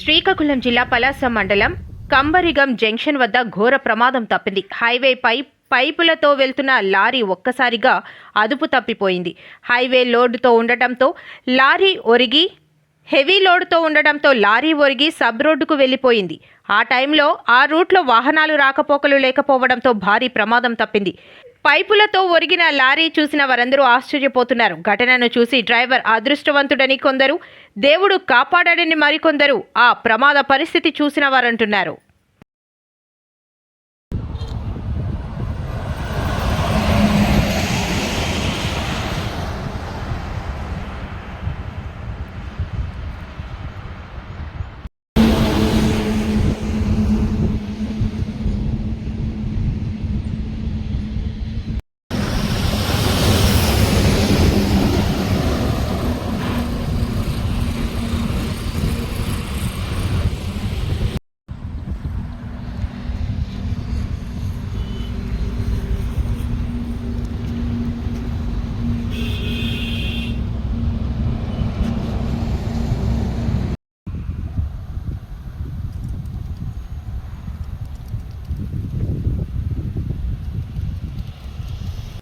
శ్రీకాకుళం జిల్లా పలాస మండలం కంబరిగం జంక్షన్ వద్ద ఘోర ప్రమాదం తప్పింది. హైవేపై పైపులతో వెళ్తున్న లారీ ఒక్కసారిగా అదుపు తప్పిపోయింది. హైవే లోడ్తో ఉండటంతో లారీ ఒరిగి హెవీ లోడ్తో ఉండడంతో లారీ ఒరిగి సబ్ రోడ్డుకు వెళ్ళిపోయింది. ఆ టైంలో ఆ రూట్లో వాహనాలు రాకపోకలు లేకపోవడంతో భారీ ప్రమాదం తప్పింది. పైపులతో ఒరిగిన లారీ చూసిన వారందరూ ఆశ్చర్యపోతున్నారు. ఘటనను చూసి డ్రైవర్ అదృష్టవంతుడని కొందరు దేవుడు కాపాడాడని మరికొందరు ఆ ప్రమాద పరిస్థితి చూసిన వారంటున్నారు.